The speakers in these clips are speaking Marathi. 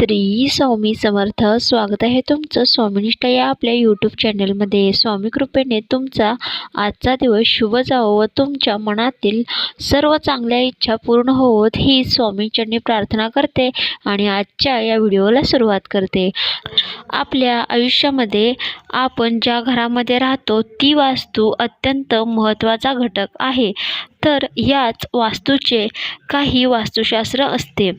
श्री स्वामी समर्थ. स्वागत आहे तुमचं स्वामीनिष्ठ या आपल्या यूट्यूब चॅनलमध्ये स्वामी कृपेने तुमचा आजचा दिवस शुभ जावो व तुमच्या मनातील सर्व चांगल्या इच्छा पूर्ण होत ही स्वामींचरणी प्रार्थना करते आणि आजच्या या व्हिडिओला सुरुवात करते. आपल्या आयुष्यामध्ये आपण ज्या घरामध्ये राहतो ती वास्तू अत्यंत महत्त्वाचा घटक आहे. तर याच वास्तूचे काही वास्तुशास्त्र असते.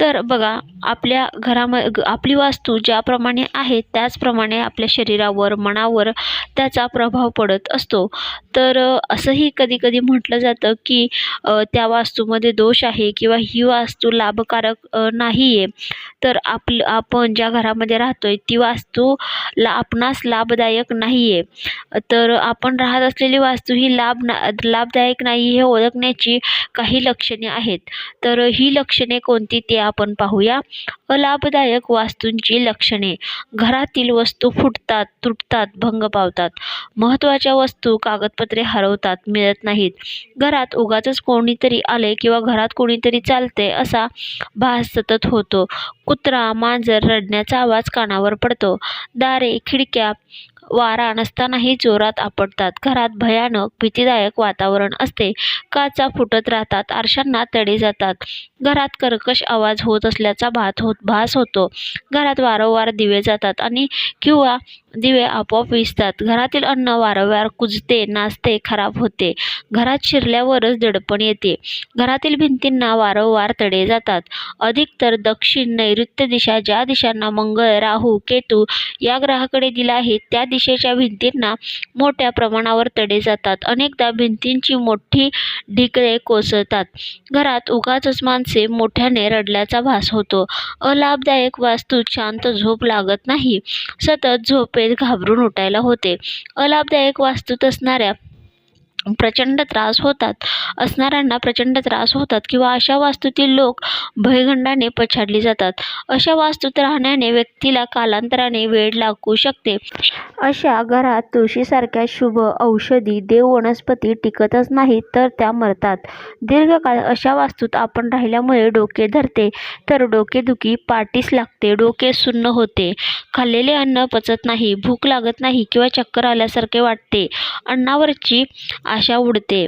तर बघा आपल्या घराम आपली वास्तू ज्याप्रमाणे आहे त्याचप्रमाणे आपल्या शरीरावर मनावर त्याचा प्रभाव पडत असतो. तर असंही कधी कधी म्हटलं जातं की त्या वास्तूमध्ये दोष आहे किंवा ही वास्तू लाभकारक नाही आहे तर आपलं आपण ज्या घरामध्ये राहतो आहे ती वास्तू ला आपणास लाभदायक नाही आहे तर आपण राहत असलेली वास्तू ही लाभ ना लाभदायक नाही हे ओळखण्याची काही लक्षणे आहेत. तर ही लक्षणे कोणती ते आपण पाहूया. अलाभदायक वास्तूंची लक्षणे. घरातील वस्तू फुटतात तुटतात भंग पावतात. महत्त्वाच्या वस्तू कागदपत्रे हरवतात मिळत नाहीत. घरात उगाचच कोणीतरी आले किंवा घरात कोणीतरी चालते असा भास सतत होतो. कुत्रा मांजर रडण्याचा आवाज कानावर पडतो. दारे खिडक्या वारा नसतानाही जोरात आपटतात. घरात भयानक भीतीदायक वातावरण असते. काचा फुटत राहतात आरशांना तडे जातात. घरात कर्कश आवाज होत असल्याचा भात होत भास होतो. घरात वारंवार दिवे जातात आणि किंवा दिवे आपोआप विजतात घरातील अन्न वारंवार कुजते नाचते खराब होते. घरात शिरल्यावरच दडपण येते. घरातील भिंतींना वारंवार तडे जातात. अधिकतर दक्षिण नैऋत्य दिशा ज्या दिशांना मंगळ राहू केतू या ग्रहाकडे दिला आहे त्या दिशेच्या भिंतींना मोठ्या प्रमाणावर तडे जातात. अनेकदा भिंतींची मोठी ढिकळे कोसळतात. घरात उगाचच माणसे मोठ्याने रडल्याचा भास होतो. अलाभदायक वास्तूत शांत झोप लागत नाही. सतत झोपेत घाबरून उठायला होते. अलाभदायक वास्तूत असणाऱ्या प्रचंड त्रास होतात. असणाऱ्यांना प्रचंड त्रास होतात किंवा अशा वास्तूतील लोक भयगंडाने पछाडली जातात. अशा वास्तूत राहण्याने व्यक्तीला कालांतराने वेळ लागू शकते. अशा घरात तुळशीसारख्या शुभ औषधी देव वनस्पती टिकतच नाहीत तर त्या मरतात. दीर्घकाळ अशा वास्तूत आपण राहिल्यामुळे डोके धरते तर डोकेदुखी पाठीस लागते डोके सुन्न होते. खाल्लेले अन्न पचत नाही भूक लागत नाही किंवा चक्कर आल्यासारखे वाटते. अन्नावरची आशा उडते.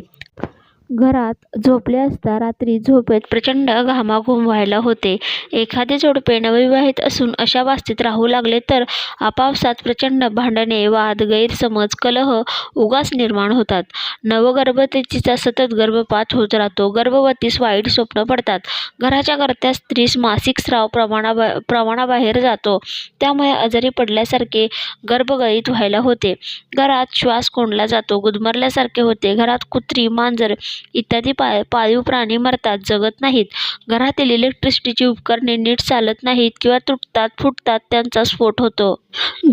घरात झोपले असता रात्री झोपेत प्रचंड घामाघूम व्हायला होते. एखादे जोडपे नवविवाहित असून अशा वास्तीत राहू लागले तर आपापसात प्रचंड भांडणे वाद गैरसमज कलह उगाच निर्माण होतात. नवगर्भतेचा सतत गर्भपात होत राहतो. गर्भवतीस वाईट स्वप्न पडतात. घराच्या करत्या स्त्रीस मासिक स्राव प्रमाणाबा प्रमाणाबाहेर जातो. त्यामुळे आजारी पडल्यासारखे गर्भगळीत व्हायला होते. घरात श्वास कोंडला जातो. गुदमरल्यासारखे होते. घरात कुत्री मांजर इत्यादी पा पाळीव प्राणी मरतात जगत नाहीत. घरातील इलेक्ट्रिसिटीची उपकरणे नीट चालत नाहीत किंवा तुटतात फुटतात त्यांचा स्फोट होतो.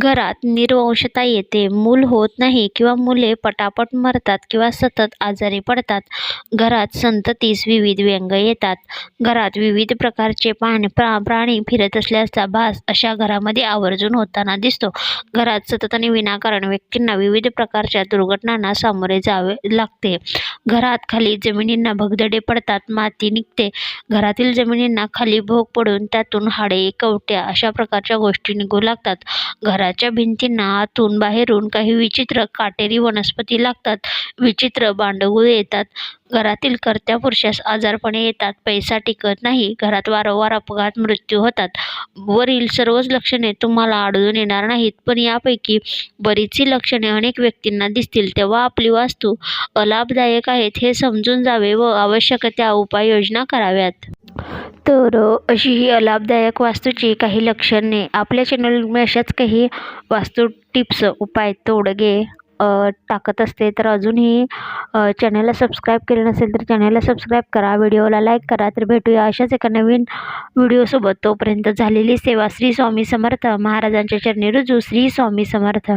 घरात निर्वंशता येते. मूल होत नाही किंवा मुले पटापट मरतात किंवा सतत आजारी पडतात. घरात संततीस विविध व्यंग येतात. घरात विविध प्रकारचे पाणी प्रा प्राणी फिरत असल्याचा भास अशा घरामध्ये आवर्जून होताना दिसतो. घरात सतत आणि विनाकारण व्यक्तींना विविध प्रकारच्या दुर्घटनांना सामोरे जावे लागते. घरात खाली जमिनींना भगदडे पडतात. माती निघते. घरातील जमिनींना खाली भोग पडून त्यातून हाडे कवट्या अशा प्रकारच्या गोष्टी निघू लागतात. घराच्या भिंतींना आतून बाहेरून काही विचित्र काटेरी वनस्पती लागतात. विचित्र बांडगुळे येतात. घरातील कर्त्या पुरुषास आजारपणे येतात. पैसा टिकत नाही. घरात वारंवार अपघात मृत्यू होतात. वरील सर्वच लक्षणे तुम्हाला आढळून येणार नाहीत. पण यापैकी बरीचशी लक्षणे अनेक व्यक्तींना दिसतील. तेव्हा आपली वास्तू अलाभदायक आहेत हे समजून जावे व आवश्यक त्या उपाययोजना कराव्यात. तर अशी ही अलाभदायक वास्तूची काही लक्षणे. आपल्या चॅनलमध्ये अशाच काही वास्तू टिप्स उपाय तोडगे टाकत असते. तर अजूनही चॅनलला सबस्क्राईब केलं नसेल तर चॅनलला सबस्क्राईब करा. व्हिडिओला लाईक करा. तर भेटूया अशाच एका नवीन व्हिडिओसोबत तोपर्यंत झालेली सेवा श्री स्वामी समर्थ महाराजांच्या चरणी रुजू. श्री स्वामी समर्थ.